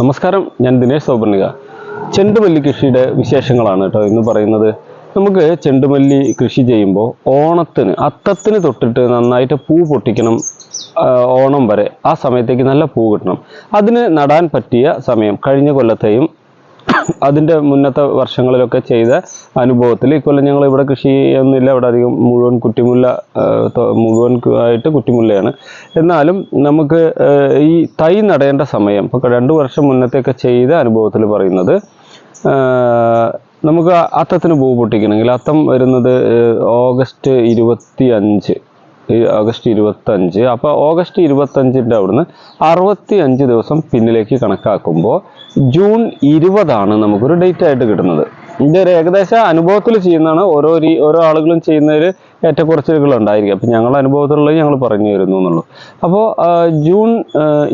നമസ്കാരം ഞാൻ ദിനേശ് സൗപർണിക ചെണ്ടുമല്ലി കൃഷിയുടെ വിശേഷങ്ങളാണ് കേട്ടോ. ഇന്ന് പറയുന്നത് നമുക്ക് ചെണ്ടുമല്ലി കൃഷി ചെയ്യുമ്പോൾ ഓണത്തിന് അത്തത്തിന് തൊട്ടിട്ട് നന്നായിട്ട് പൂ പൊട്ടിക്കണം ഓണം വരെ ആ സമയത്തേക്ക് നല്ല പൂ കിട്ടണം. അതിന് നടാൻ പറ്റിയ സമയം കഴിഞ്ഞ കൊല്ലത്തെയും അതിന്റെ മുന്നത്തെ വർഷങ്ങളിലൊക്കെ ചെയ്ത അനുഭവത്തിൽ ഇക്കൊല്ലം ഞങ്ങൾ ഇവിടെ കൃഷി ചെയ്യുന്നില്ല. ഇവിടെ അധികം മുഴുവൻ കുറ്റിമുല്ല മുഴുവൻ ആയിട്ട് കുറ്റിമുല്ലയാണ്. എന്നാലും നമുക്ക് ഈ തൈ നടേണ്ട സമയം ഇപ്പോൾ രണ്ട് വർഷം മുന്നത്തെയൊക്കെ ചെയ്ത അനുഭവത്തിൽ പറയുന്നത് നമുക്ക് അത്തത്തിന് പൂ പൊട്ടിക്കണമെങ്കിൽ അത്തം വരുന്നത് ഓഗസ്റ്റ് ഇരുപത്തി അഞ്ച് ഈ ഓഗസ്റ്റ് ഇരുപത്തഞ്ച്. അപ്പോൾ ഓഗസ്റ്റ് ഇരുപത്തഞ്ചിന്റെ അവിടുന്ന് അറുപത്തി അഞ്ച് ദിവസം പിന്നിലേക്ക് കണക്കാക്കുമ്പോൾ ജൂൺ ഇരുപതാണ് നമുക്കൊരു ഡേറ്റ് ആയിട്ട് കിട്ടുന്നത്. ഇതിന്റെ ഒരു ഏകദേശ അനുഭവത്തിൽ ചെയ്യുന്നതാണ്. ഓരോ ഓരോ ആളുകളും ചെയ്യുന്നതിൽ ഏറ്റക്കുറച്ചിലുകൾ ഉണ്ടായിരിക്കും അപ്പം ഞങ്ങളുടെ അനുഭവത്തിലുള്ളത് ഞങ്ങൾ പറഞ്ഞു തരുന്നു എന്നുള്ളൂ. അപ്പോൾ ജൂൺ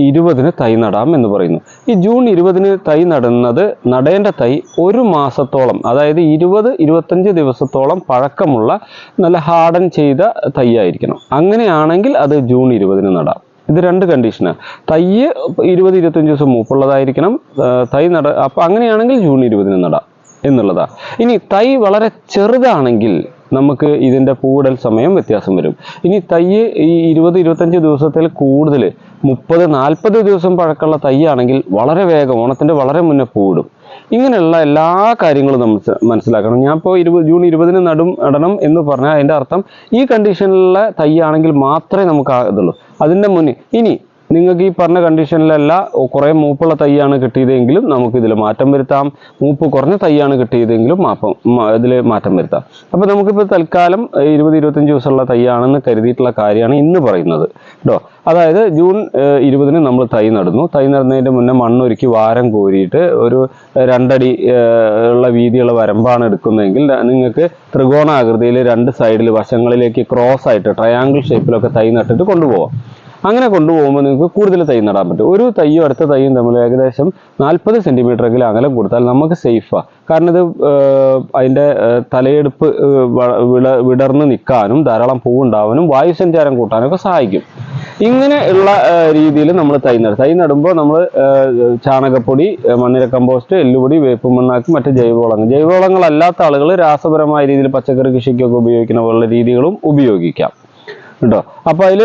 ഇരുപതിന് തൈ നടാം എന്ന് പറയുന്നു. ഈ ജൂൺ ഇരുപതിന് തൈ നടുന്നത് നടേണ്ട തൈ ഒരു മാസത്തോളം അതായത് ഇരുപത് ഇരുപത്തഞ്ച് ദിവസത്തോളം പഴക്കമുള്ള നല്ല ഹാർഡൻ ചെയ്ത തൈ ആയിരിക്കണം അങ്ങനെയാണെങ്കിൽ അത് ജൂൺ ഇരുപതിന് നടാം. ഇത് രണ്ട് കണ്ടീഷനാണ് തൈ ഇരുപത് ഇരുപത്തഞ്ച് ദിവസം മൂപ്പുള്ളതായിരിക്കണം. തൈ നട അപ്പം അങ്ങനെയാണെങ്കിൽ ജൂൺ ഇരുപതിന് നടാം. എന്നുള്ളതാ. ഇനി തൈ വളരെ ചെറുതാണെങ്കിൽ നമുക്ക് ഇതിന്റെ പൂവിടൽ സമയം വ്യത്യാസം വരും. ഇനി തൈ ഈ ഇരുപത് ഇരുപത്തഞ്ച് ദിവസത്തിൽ കൂടുതൽ മുപ്പത് നാൽപ്പത് ദിവസം പഴക്കമുള്ള തൈയാണെങ്കിൽ വളരെ വേഗം ഓണത്തിന്റെ വളരെ മുന്നേ പൂവിടും. ഇങ്ങനെയുള്ള എല്ലാ കാര്യങ്ങളും നമ്മൾ മനസ്സിലാക്കണം. ഞാൻ ഇപ്പോൾ ഇരുപത് ജൂൺ ഇരുപതിന് നടും നടണം എന്ന് പറഞ്ഞാൽ അതിന്റെ അർത്ഥം ഈ കണ്ടീഷനിലുള്ള തൈയാണെങ്കിൽ മാത്രമേ നമുക്ക് ഇതുള്ളൂ. അതിന്റെ മുന്നേ ഇനി നിങ്ങൾക്ക് ഈ പറഞ്ഞ കണ്ടീഷനിലല്ല കുറേ മൂപ്പുള്ള തൈയാണ് കിട്ടിയതെങ്കിലും നമുക്ക് ഇതിൽ മാറ്റം വരുത്താം. മൂപ്പ് കുറഞ്ഞ തൈയാണ് കിട്ടിയതെങ്കിലും മാപ്പം ഇതിൽ മാറ്റം വരുത്താം. അപ്പോൾ നമുക്കിപ്പോൾ തൽക്കാലം ഇരുപത് ഇരുപത്തഞ്ച് ദിവസമുള്ള തൈയാണെന്ന് കരുതിയിട്ടുള്ള കാര്യമാണ് ഇന്ന് പറയുന്നത്. കേട്ടോ അതായത് ജൂൺ ഇരുപതിന് നമ്മൾ തൈ നടന്നു. തൈ നടന്നതിന്റെ മുന്നേ മണ്ണൊരുക്കി വാരം കോരിയിട്ട് ഒരു രണ്ടടി ഉള്ള വീതിയുള്ള വരമ്പാണ് എടുക്കുന്നതെങ്കിൽ നിങ്ങൾക്ക് ത്രികോണാകൃതിയിൽ രണ്ട് സൈഡിൽ വശങ്ങളിലേക്ക് ക്രോസ് ആയിട്ട് ട്രയാങ്കിൾ ഷേപ്പിലൊക്കെ തൈ നട്ടിട്ട് കൊണ്ടുപോകാം അങ്ങനെ കൊണ്ടുപോകുമ്പോൾ നിങ്ങൾക്ക് കൂടുതൽ തൈ നടാൻ പറ്റും. ഒരു തൈയും അടുത്ത തൈയും തമ്മിൽ ഏകദേശം നാൽപ്പത് സെന്റിമീറ്ററെങ്കിലും അകലം കൊടുത്താൽ നമുക്ക് സേഫാണ് കാരണം ഇത് അതിന്റെ തലയെടുപ്പ് വിള വിടർന്ന് നിൽക്കാനും ധാരാളം പൂവുണ്ടാവാനും വായുസഞ്ചാരം കൂട്ടാനൊക്കെ സഹായിക്കും. ഇങ്ങനെ ഉള്ള രീതിയിൽ നമ്മൾ തൈ നടും. തൈ നടുമ്പോൾ നമ്മൾ ചാണകപ്പൊടി മണ്ണിര കമ്പോസ്റ്റ് എല്ലുപൊടി വേപ്പ് മണ്ണാക്കി മറ്റ് ജൈവവളങ്ങൾ. ജൈവവളങ്ങളല്ലാത്ത ആളുകൾ രാസപരമായ രീതിയിൽ പച്ചക്കറി കൃഷിക്കൊക്കെ ഉപയോഗിക്കുന്ന പോലുള്ള രീതികളും ഉപയോഗിക്കാം. കേട്ടോ അപ്പോൾ അതിൽ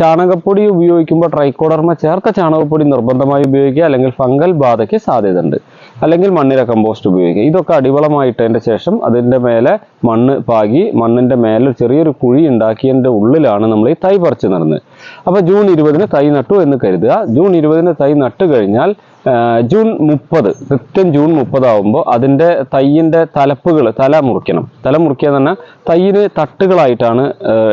ചാണകപ്പൊടി ഉപയോഗിക്കുമ്പോൾ ട്രൈക്കോഡർമ ചേർത്ത ചാണകപ്പൊടി നിർബന്ധമായി ഉപയോഗിക്കുക അല്ലെങ്കിൽ ഫംഗൽ ബാധയ്ക്ക് സാധ്യതയുണ്ട്. അല്ലെങ്കിൽ മണ്ണിര കമ്പോസ്റ്റ് ഉപയോഗിക്കുക. ഇതൊക്കെ അടിവളമായിട്ടതിന്റെ ശേഷം അതിന്റെ മേലെ മണ്ണ് പാകി മണ്ണിന്റെ മേലെ ചെറിയൊരു കുഴി ഉണ്ടാക്കിയതിന്റെ ഉള്ളിലാണ് നമ്മൾ ഈ തൈ പറിച്ച് നടന്നത് അപ്പോൾ ജൂൺ ഇരുപതിന് തൈ നട്ടു എന്ന് കരുതുക. ജൂൺ ഇരുപതിന് തൈ നട്ട് കഴിഞ്ഞാൽ ജൂൺ മുപ്പത് കൃത്യം ജൂൺ മുപ്പതാവുമ്പോൾ അതിന്റെ തൈയിന്റെ തലപ്പുകൾ തല മുറിക്കണം. തല മുറിക്കുക തന്നെ തയ്യിന് തട്ടുകളായിട്ടാണ്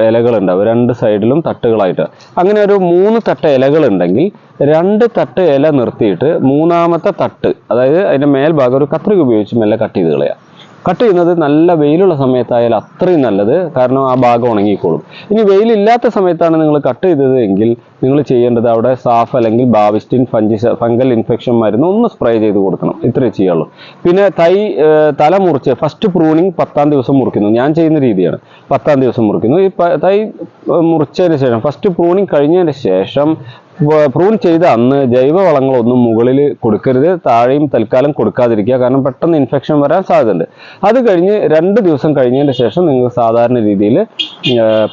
ഇലകൾ ഉണ്ടാവുക രണ്ട് സൈഡിലും തട്ടുകളായിട്ട്. അങ്ങനെ ഒരു മൂന്ന് തട്ട് ഇലകൾ ഉണ്ടെങ്കിൽ രണ്ട് തട്ട് ഇല നിർത്തിയിട്ട് മൂന്നാമത്തെ തട്ട് അതായത് അതിന്റെ മേൽഭാഗം ഒരു കത്രിക ഉപയോഗിച്ച് മെല്ലെ കട്ട് ചെയ്ത് കളയാം. കട്ട് ചെയ്യുന്നത് നല്ല വെയിലുള്ള സമയത്തായാലും അത്രയും നല്ലത്. കാരണം ആ ഭാഗം ഉണങ്ങിക്കോളും. ഇനി വെയിലില്ലാത്ത സമയത്താണ് നിങ്ങൾ കട്ട് ചെയ്തത് എങ്കിൽ നിങ്ങൾ ചെയ്യേണ്ടത് അവിടെ സാഫ് അല്ലെങ്കിൽ ബാവിസ്റ്റിൻ ഫഞ്ചിസ ഫംഗൽ ഇൻഫെക്ഷൻ മരുന്ന് ഒന്ന് സ്പ്രേ ചെയ്ത് കൊടുക്കണം. ഇത്രയേ ചെയ്യുള്ളൂ പിന്നെ തൈ തല മുറിച്ച് ഫസ്റ്റ് പ്രൂണിങ് പത്താം ദിവസം മുറിക്കുന്നു. ഞാൻ ചെയ്യുന്ന രീതിയാണ്. പത്താം ദിവസം മുറിക്കുന്നു. ഈ തൈ മുറിച്ചതിന് ശേഷം ഫസ്റ്റ് പ്രൂണിങ് കഴിഞ്ഞതിന് ശേഷം പ്രൂൺ ചെയ്ത അന്ന് ജൈവവളങ്ങളൊന്നും മുകളിൽ കൊടുക്കരുത്. താഴെയും തൽക്കാലം കൊടുക്കാതിരിക്കുക. കാരണം പെട്ടെന്ന് ഇൻഫെക്ഷൻ വരാൻ സാധ്യതയുണ്ട്. അത് കഴിഞ്ഞ് രണ്ട് ദിവസം കഴിഞ്ഞതിന് ശേഷം നിങ്ങൾ സാധാരണ രീതിയിൽ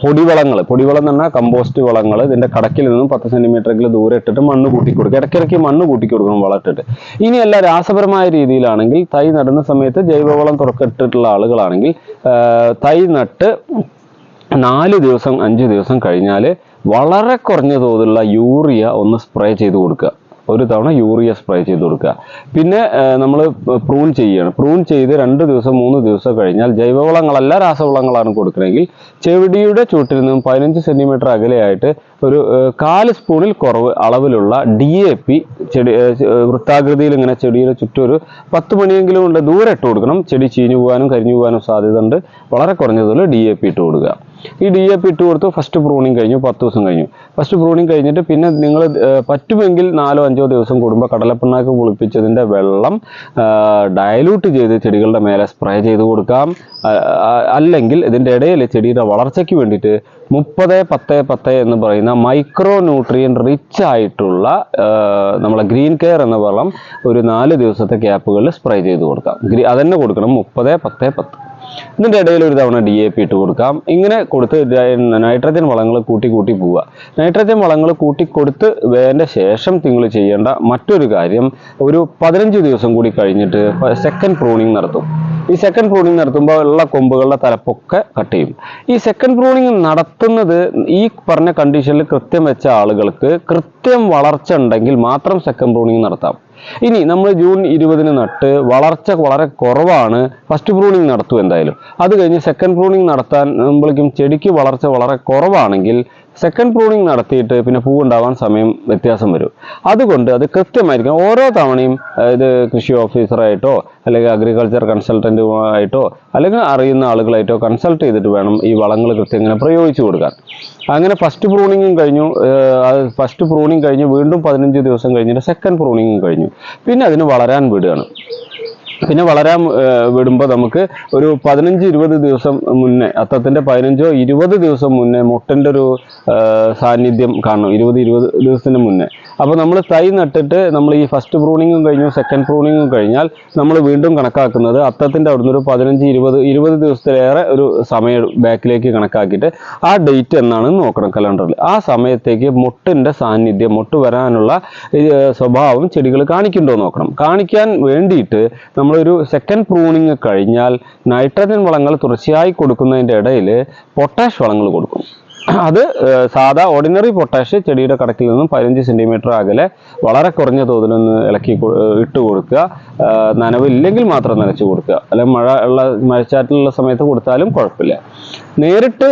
പൊടിവളങ്ങൾ പൊടിവളം എന്ന് പറഞ്ഞാൽ കമ്പോസ്റ്റ് വളങ്ങൾ ഇതിന്റെ കടക്കിൽ നിന്നും പത്ത് സെന്റിമീറ്ററെങ്കിലും ദൂരെ ഇട്ടിട്ട് മണ്ണ് കൂട്ടി കൊടുക്കുക. ഇടയ്ക്കിടയ്ക്ക് മണ്ണ് കൂട്ടി കൊടുക്കണം വളമിട്ടിട്ട്. ഇനിയല്ല രാസപരമായ രീതിയിലാണെങ്കിൽ തൈ നടുന്ന സമയത്ത് ജൈവവളം തുറക്കിട്ടിട്ടുള്ള ആളുകളാണെങ്കിൽ തൈ നട്ട് നാല് ദിവസം അഞ്ച് ദിവസം കഴിഞ്ഞാൽ വളരെ കുറഞ്ഞ തോതിലുള്ള യൂറിയ ഒന്ന് സ്പ്രേ ചെയ്ത് കൊടുക്കുക. ഒരു തവണ യൂറിയ സ്പ്രേ ചെയ്ത് കൊടുക്കുക. പിന്നെ നമ്മൾ പ്രൂൺ ചെയ്യുകയാണ് പ്രൂൺ ചെയ്ത് രണ്ട് ദിവസം മൂന്ന് ദിവസം കഴിഞ്ഞാൽ ജൈവവളങ്ങളല്ല രാസവളങ്ങളാണ് കൊടുക്കണമെങ്കിൽ ചെവിടിയുടെ ചുട്ടിൽ നിന്നും പതിനഞ്ച് സെന്റിമീറ്റർ അകലെയായിട്ട് ഒരു കാൽ സ്പൂണിൽ കുറവ് അളവിലുള്ള ഡി എ പി ചെടി വൃത്താകൃതിയിൽ ഇങ്ങനെ ചെടിയുടെ ചുറ്റും ഒരു പത്ത് മണിയെങ്കിലും ഉണ്ട് ദൂരെ ഇട്ട് കൊടുക്കണം. ചെടി ചീഞ്ഞു പോകാനും കരിഞ്ഞു പോകാനും സാധ്യത ഉണ്ട് വളരെ കുറഞ്ഞതുള്ള ഡി എ പി ഇട്ട് കൊടുക്കുക. ഈ ഡി എ പി ഇട്ട് കൊടുത്തു ഫസ്റ്റ് പ്രൂണിങ് കഴിഞ്ഞു പത്ത് ദിവസം കഴിഞ്ഞു. ഫസ്റ്റ് പ്രൂണിങ് കഴിഞ്ഞിട്ട് പിന്നെ നിങ്ങൾ പറ്റുമെങ്കിൽ നാലോ അഞ്ചോ ദിവസം കൂടുമ്പോൾ കടലപ്പിണ്ണാക്ക് പുളിപ്പിച്ചതിന്റെ വെള്ളം ഡയലൂട്ട് ചെയ്ത് ചെടികളുടെ മേലെ സ്പ്രേ ചെയ്ത് കൊടുക്കാം. അല്ലെങ്കിൽ ഇതിന്റെ ഇടയിൽ ചെടിയുടെ വളർച്ചയ്ക്ക് വേണ്ടിയിട്ട് മുപ്പത് പത്ത് പത്ത് എന്ന് പറയുന്ന മൈക്രോ ന്യൂട്രിയൻ റിച്ച് ആയിട്ടുള്ള നമ്മളെ ഗ്രീൻ കെയർ എന്ന വെള്ളം ഒരു നാല് ദിവസത്തെ ക്യാപ്പുകളിൽ സ്പ്രേ ചെയ്ത് കൊടുക്കാം. അതന്നെ കൊടുക്കണം മുപ്പത് പത്ത് പത്ത്. ഇതിന്റെ ഇടയിൽ ഒരു തവണ ഡി എ പി ഇട്ട് കൊടുക്കാം. ഇങ്ങനെ കൊടുത്ത് നൈട്രജൻ വളങ്ങൾ കൂട്ടി കൂട്ടി പോവുക. നൈട്രജൻ വളങ്ങൾ കൂട്ടി കൊടുത്ത് വേണ്ട ശേഷം നിങ്ങൾ ചെയ്യേണ്ട മറ്റൊരു കാര്യം ഒരു പതിനഞ്ച് ദിവസം കൂടി കഴിഞ്ഞിട്ട് സെക്കൻഡ് പ്രൂണിങ് നടത്തും. ഈ സെക്കൻഡ് പ്രൂണിങ് നടത്തുമ്പോൾ ഉള്ള കൊമ്പുകളുടെ തലപ്പൊക്കെ കട്ട് ചെയ്യും. ഈ സെക്കൻഡ് പ്രൂണിങ് നടത്തുന്നത് ഈ പറഞ്ഞ കണ്ടീഷനിൽ കൃത്യം വെച്ച ആളുകൾക്ക് കൃത്യം വളർച്ച ഉണ്ടെങ്കിൽ മാത്രം സെക്കൻഡ് പ്രൂണിങ് നടത്താം. ഇനി നമ്മൾ ജൂൺ ഇരുപതിന് നട്ട് വളർച്ച വളരെ കുറവാണ്. ഫസ്റ്റ് പ്രൂണിങ് നടത്തും എന്തായാലും. അത് കഴിഞ്ഞ് സെക്കൻഡ് പ്രൂണിങ് നടത്താൻ നമ്മളേക്കും ചെടിക്ക് വളർച്ച വളരെ കുറവാണെങ്കിൽ സെക്കൻഡ് പ്രൂണിങ് നടത്തിയിട്ട് പിന്നെ പൂ ഉണ്ടാവാൻ സമയം വ്യത്യാസം വരും. അതുകൊണ്ട് അത് കൃത്യമായിരിക്കും ഓരോ തവണയും ഇത് കൃഷി ഓഫീസറായിട്ടോ അല്ലെങ്കിൽ അഗ്രികൾച്ചർ കൺസൾട്ടന്റുമായിട്ടോ അല്ലെങ്കിൽ അറിയുന്ന ആളുകളായിട്ടോ കൺസൾട്ട് ചെയ്തിട്ട് വേണം ഈ വളങ്ങൾ കൃത്യം ഇങ്ങനെ പ്രയോഗിച്ചു കൊടുക്കാൻ. അങ്ങനെ ഫസ്റ്റ് പ്രൂണിങ്ങും കഴിഞ്ഞു ഫസ്റ്റ് പ്രൂണിങ് കഴിഞ്ഞ് വീണ്ടും പതിനഞ്ച് ദിവസം കഴിഞ്ഞിട്ട് സെക്കൻഡ് പ്രൂണിങ്ങും കഴിഞ്ഞു. പിന്നെ അതിന് വളരാൻ വിടുകയാണ്. പിന്നെ വളരാൻ വിടുമ്പോൾ നമുക്ക് ഒരു പതിനഞ്ച് ഇരുപത് ദിവസം മുന്നേ അത്തത്തിന്റെ പതിനഞ്ചോ ഇരുപത് ദിവസം മുന്നേ മുട്ടന്റെ ഒരു സാന്നിധ്യം കാണും. ഇരുപത് ഇരുപത് ദിവസത്തിന് മുന്നേ. അപ്പോൾ നമ്മൾ തൈ നട്ടിട്ട് നമ്മൾ ഈ ഫസ്റ്റ് പ്രൂണിങ്ങും കഴിഞ്ഞു സെക്കൻഡ് പ്രൂണിങ്ങും കഴിഞ്ഞാൽ നമ്മൾ വീണ്ടും കണക്കാക്കുന്നത് അത്തത്തിന്റെ അവിടുന്ന് ഒരു പതിനഞ്ച് ഇരുപത് ഇരുപത് ദിവസത്തിലേറെ ഒരു സമയം ബാക്കിലേക്ക് കണക്കാക്കിയിട്ട് ആ ഡേറ്റ് എന്നാണ് നോക്കണം കലണ്ടറിൽ ആ സമയത്തേക്ക് മുട്ടിന്റെ സാന്നിധ്യം മുട്ട് വരാനുള്ള സ്വഭാവം ചെടികൾ കാണിക്കുന്നുണ്ടോ നോക്കണം. കാണിക്കാൻ വേണ്ടിയിട്ട് നമ്മളൊരു സെക്കൻഡ് പ്രൂണിങ് കഴിഞ്ഞാൽ നൈട്രജൻ വളങ്ങൾ തുടർച്ചയായി കൊടുക്കുന്നതിന്റെ ഇടയിൽ പൊട്ടാഷ് വളങ്ങൾ കൊടുക്കും. അത് സാധാ ഓർഡിനറി പൊട്ടാഷ് ചെടിയുടെ കടക്കിൽ നിന്നും പതിനഞ്ച് സെന്റിമീറ്റർ അകലെ വളരെ കുറഞ്ഞ തോതിലൊന്ന് ഇളക്കി ഇട്ട് കൊടുക്കുക. നനവില്ലെങ്കിൽ മാത്രം നനച്ച് കൊടുക്കുക. അല്ലെങ്കിൽ മഴ ഉള്ള മഴച്ചാറ്റിലുള്ള സമയത്ത് കൊടുത്താലും കുഴപ്പമില്ല. നേരിട്ട്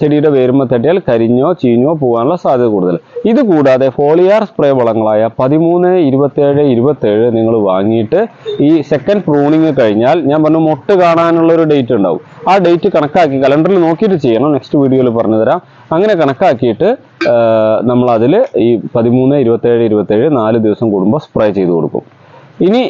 ചെടിയുടെ വേരുമ്പ തട്ടിയാൽ കരിഞ്ഞോ ചീഞ്ഞോ പോകാനുള്ള സാധ്യത കൂടുതൽ. ഇത് കൂടാതെ ഫോളിയാർ സ്പ്രേ വളങ്ങളായ പതിമൂന്ന് ഇരുപത്തേഴ് ഇരുപത്തേഴ് നിങ്ങൾ വാങ്ങിയിട്ട് ഈ സെക്കൻഡ് പ്രൂണിങ് കഴിഞ്ഞാൽ ഞാൻ പറഞ്ഞു മൊട്ട് കാണാനുള്ള ഒരു ഡേറ്റ് ഉണ്ടാവും. ആ ഡേറ്റ് കണക്കാക്കി കലണ്ടറിൽ നോക്കിയിട്ട് ചെയ്യണം. നെക്സ്റ്റ് വീഡിയോയിൽ പറഞ്ഞു തരാം. അങ്ങനെ കണക്കാക്കിയിട്ട് നമ്മൾ അതിൽ ഈ പതിമൂന്ന് ഇരുപത്തേഴ് ഇരുപത്തേഴ് നാല് ദിവസം കൂടുമ്പോൾ സ്പ്രേ ചെയ്ത് കൊടുക്കും. ഇനി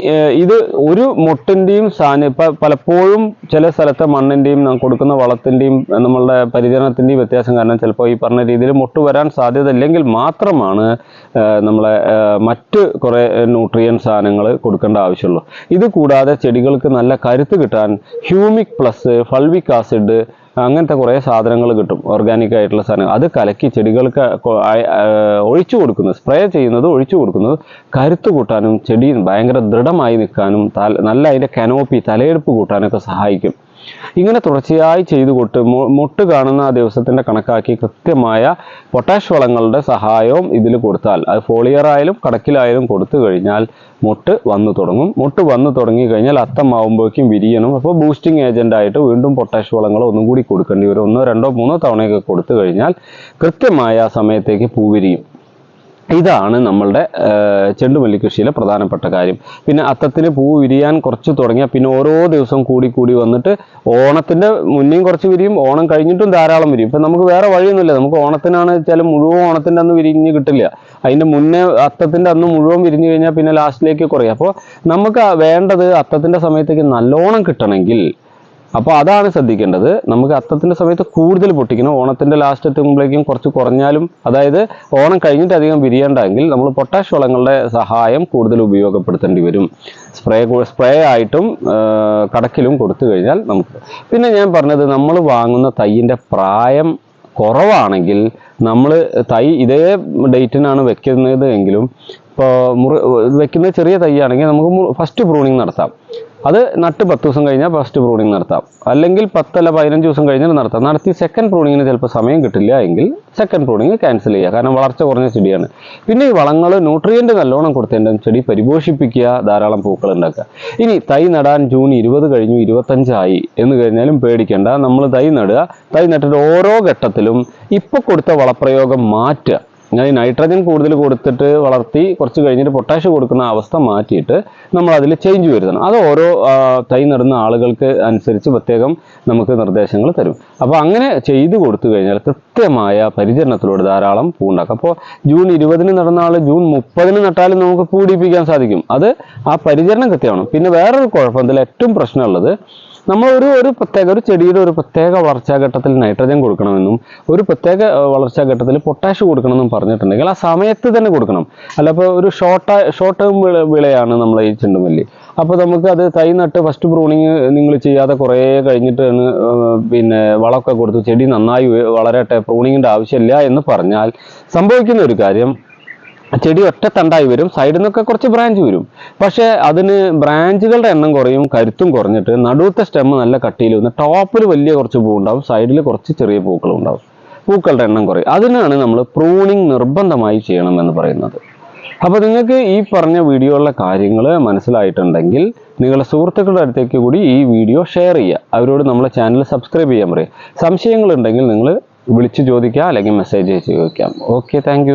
ഇത് ഒരു മുട്ടിന്റെയും ഇപ്പം പലപ്പോഴും ചില സ്ഥലത്തെ മണ്ണിന്റെയും കൊടുക്കുന്ന വളത്തിന്റെയും നമ്മളുടെ പരിചരണത്തിന്റെയും വ്യത്യാസം കാരണം ചിലപ്പോൾ ഈ പറഞ്ഞ രീതിയിൽ മുട്ട് വരാൻ സാധ്യത ഇല്ലെങ്കിൽ മാത്രമാണ് നമ്മളെ മറ്റ് കുറേ ന്യൂട്രിയൻ സാധനങ്ങൾ കൊടുക്കേണ്ട ആവശ്യമുള്ളൂ. ഇത് കൂടാതെ ചെടികൾക്ക് നല്ല കരുത്ത് കിട്ടാൻ ഹ്യൂമിക് പ്ലസ് ഫൾവിക് ആസിഡ് അങ്ങനത്തെ കുറേ സാധനങ്ങൾ കിട്ടും. ഓർഗാനിക് ആയിട്ടുള്ള സാധനങ്ങൾ. അത് കലക്കി ചെടികൾക്ക് ഒഴിച്ചു കൊടുക്കുന്നത് സ്പ്രേ ചെയ്യുന്നത് ഒഴിച്ചു കൊടുക്കുന്നത് കരുത്ത് കൂട്ടാനും ചെടി ഭയങ്കര ദൃഢമായി നിൽക്കാനും നല്ല അതിന്റെ കനോപ്പി തലയെടുപ്പ് കൂട്ടാനൊക്കെ സഹായിക്കും. ഇങ്ങനെ തുടർച്ചയായി ചെയ്തു കൊട്ട് മുട്ട് കാണുന്ന ആ ദിവസത്തിന്റെ കണക്കാക്കി കൃത്യമായ പൊട്ടാഷ് വളങ്ങളുടെ സഹായവും ഇതിൽ കൊടുത്താൽ അത് ഫോളിയറായാലും കടക്കിലായാലും കൊടുത്തു കഴിഞ്ഞാൽ മുട്ട് വന്നു തുടങ്ങും. മുട്ട് വന്നു തുടങ്ങി കഴിഞ്ഞാൽ അത്തമാവുമ്പോഴേക്കും വിരിയണം. അപ്പോൾ ബൂസ്റ്റിംഗ് ഏജന്റ് ആയിട്ട് വീണ്ടും പൊട്ടാഷ് വളങ്ങൾ ഒന്നും കൂടി കൊടുക്കേണ്ടി വരും. ഒന്നോ രണ്ടോ മൂന്നോ തവണയൊക്കെ കൊടുത്തു കഴിഞ്ഞാൽ കൃത്യമായ സമയത്തേക്ക് പൂ വിരിയും. ഇതാണ് നമ്മളുടെ ചെണ്ടുമല്ലി കൃഷിയിലെ പ്രധാനപ്പെട്ട കാര്യം. പിന്നെ അത്തത്തിന് പൂ വിരിയാൻ കുറച്ച് തുടങ്ങിയാൽ പിന്നെ ഓരോ ദിവസവും കൂടി കൂടി വന്നിട്ട് ഓണത്തിന്റെ മുന്നേയും കുറച്ച് വിരിയും ഓണം കഴിഞ്ഞിട്ടും ധാരാളം വിരിയും. ഇപ്പം നമുക്ക് വേറെ വഴിയൊന്നുമില്ല. നമുക്ക് ഓണത്തിനാണ് വെച്ചാൽ മുഴുവൻ ഓണത്തിന്റെ അന്ന് വിരിഞ്ഞ് കിട്ടില്ല. അതിന്റെ മുന്നേ അത്തത്തിന്റെ അന്ന് മുഴുവൻ വിരിഞ്ഞു കഴിഞ്ഞാൽ പിന്നെ ലാസ്റ്റിലേക്ക് കുറയും. അപ്പോൾ നമുക്ക് വേണ്ടത് അത്തത്തിന്റെ സമയത്തേക്ക് നല്ലോണം കിട്ടണമെങ്കിൽ അപ്പോൾ അതാണ് ശ്രദ്ധിക്കേണ്ടത്. നമുക്ക് അത്തത്തിന്റെ സമയത്ത് കൂടുതൽ പൊട്ടിക്കണം. ഓണത്തിന്റെ ലാസ്റ്റ് എത്തുമ്പോഴേക്കും കുറച്ച് കുറഞ്ഞാലും അതായത് ഓണം കഴിഞ്ഞിട്ട് അധികം വിരിയേണ്ടെങ്കിൽ നമ്മൾ പൊട്ടാഷ് വളങ്ങളുടെ സഹായം കൂടുതൽ ഉപയോഗപ്പെടുത്തേണ്ടി വരും. സ്പ്രേ സ്പ്രേ ആയിട്ടും കടക്കിലും കൊടുത്തു കഴിഞ്ഞാൽ നമുക്ക്. പിന്നെ ഞാൻ പറഞ്ഞത് നമ്മൾ വാങ്ങുന്ന തൈയിന്റെ പ്രായം കുറവാണെങ്കിൽ നമ്മൾ തൈ ഇതേ ഡേറ്റിനാണ് വെക്കുന്നത് എങ്കിലും ഇപ്പോൾ മുറി വെക്കുന്ന ചെറിയ തൈയാണെങ്കിൽ നമുക്ക് ഫസ്റ്റ് പ്രൂണിങ് നടത്താം. അത് നട്ട് പത്ത് ദിവസം കഴിഞ്ഞാൽ ഫസ്റ്റ് പ്രൂണിങ് നടത്താം. അല്ലെങ്കിൽ പത്തല്ല പതിനഞ്ച് ദിവസം കഴിഞ്ഞാൽ നടത്താം. നടത്തി സെക്കൻഡ് പ്രൂണിങ്ങിന് ചിലപ്പോൾ സമയം കിട്ടില്ല എങ്കിൽ സെക്കൻഡ് പ്രൂണിങ് ക്യാൻസൽ ചെയ്യുക. കാരണം വളർച്ച കുറഞ്ഞ ചെടിയാണ്. പിന്നെ ഈ വളങ്ങൾ ന്യൂട്രിയന്റ് നല്ലോണം കൊടുത്തേണ്ട ചെടി പരിപോഷിപ്പിക്കുക ധാരാളം പൂക്കൾ ഉണ്ടാക്കുക. ഇനി തൈ നടാൻ ജൂൺ ഇരുപത് കഴിഞ്ഞു ഇരുപത്തഞ്ചായി എന്ന് കഴിഞ്ഞാലും പേടിക്കേണ്ട. നമ്മൾ തൈ നടുക. തൈ നട്ടിട്ട് ഓരോ ഘട്ടത്തിലും ഇപ്പോൾ കൊടുത്ത വളപ്രയോഗം മാറ്റുക. ഈ നൈട്രജൻ കൂടുതൽ കൊടുത്തിട്ട് വളർത്തി കുറച്ച് കഴിഞ്ഞിട്ട് പൊട്ടാഷ് കൊടുക്കുന്ന അവസ്ഥ മാറ്റിയിട്ട് നമ്മൾ അതിൽ ചേഞ്ച് വരുത്തണം. അത് ഓരോ തൈ നടുന്ന ആളുകൾക്ക് അനുസരിച്ച് പ്രത്യേകം നമുക്ക് നിർദ്ദേശങ്ങൾ തരും. അപ്പോൾ അങ്ങനെ ചെയ്തു കൊടുത്തു കഴിഞ്ഞാൽ കൃത്യമായ പരിചരണത്തിലൂടെ ധാരാളം പൂ ഉണ്ടാക്കും അപ്പോൾ ജൂൺ ഇരുപതിന് നടന്ന ആൾ ജൂൺ മുപ്പതിന് നട്ടാലും നമുക്ക് പൂടിപ്പിക്കാൻ സാധിക്കും. അത് ആ പരിചരണം കൃത്യമാണ്. പിന്നെ വേറൊരു കുഴപ്പം ഇതിൽ ഏറ്റവും പ്രശ്നമുള്ളത് നമ്മൾ ഒരു ഒരു പ്രത്യേക ഒരു ചെടിയുടെ ഒരു പ്രത്യേക വളർച്ചാ ഘട്ടത്തിൽ നൈട്രജൻ കൊടുക്കണമെന്നും ഒരു പ്രത്യേക വളർച്ചാ ഘട്ടത്തിൽ പൊട്ടാഷ് കൊടുക്കണമെന്നും പറഞ്ഞിട്ടുണ്ടെങ്കിൽ ആ സമയത്ത് തന്നെ കൊടുക്കണം. അല്ല ഇപ്പോൾ ഒരു ഷോർട്ട് ഷോർട്ട് ടേം വിള വിളയാണ് നമ്മൾ ഈ ചെണ്ടുമല്ലി. അപ്പോൾ നമുക്ക് അത് തൈ നട്ട് ഫസ്റ്റ് പ്രൂണിങ് നിങ്ങൾ ചെയ്യാതെ കുറേ കഴിഞ്ഞിട്ടാണ് പിന്നെ വളമൊക്കെ കൊടുത്ത് ചെടി നന്നായി വളരട്ടെ പ്രൂണിങ്ങിന്റെ ആവശ്യമില്ല എന്ന് പറഞ്ഞാൽ സംഭവിക്കുന്ന ഒരു കാര്യം ചെടി ഒറ്റ തണ്ടായി വരും സൈഡിൽ നിന്നൊക്കെ കുറച്ച് ബ്രാഞ്ച് വരും. പക്ഷേ അതിന് ബ്രാഞ്ചുകളുടെ എണ്ണം കുറയും കരുത്തും കുറഞ്ഞിട്ട് നടുവത്തെ സ്റ്റെം നല്ല കട്ടിയിൽ വന്ന് ടോപ്പിൽ വലിയ കുറച്ച് പൂ ഉണ്ടാവും സൈഡിൽ കുറച്ച് ചെറിയ പൂക്കളും ഉണ്ടാവും പൂക്കളുടെ എണ്ണം കുറയും. അതിനാണ് നമ്മൾ പ്രൂണിങ് നിർബന്ധമായി ചെയ്യണമെന്ന് പറയുന്നത്. അപ്പോൾ നിങ്ങൾക്ക് ഈ പറഞ്ഞ വീഡിയോയിലെ കാര്യങ്ങൾ മനസ്സിലായിട്ടുണ്ടെങ്കിൽ നിങ്ങളുടെ സുഹൃത്തുക്കളുടെ അടുത്തേക്ക് കൂടി ഈ വീഡിയോ ഷെയർ ചെയ്യുക. അവരോട് നമ്മളെ ചാനൽ സബ്സ്ക്രൈബ് ചെയ്യാൻ പറയുക. സംശയങ്ങളുണ്ടെങ്കിൽ നിങ്ങൾ വിളിച്ച് ചോദിക്കുക അല്ലെങ്കിൽ മെസ്സേജ് അയച്ച് ചോദിക്കാം. Okay thank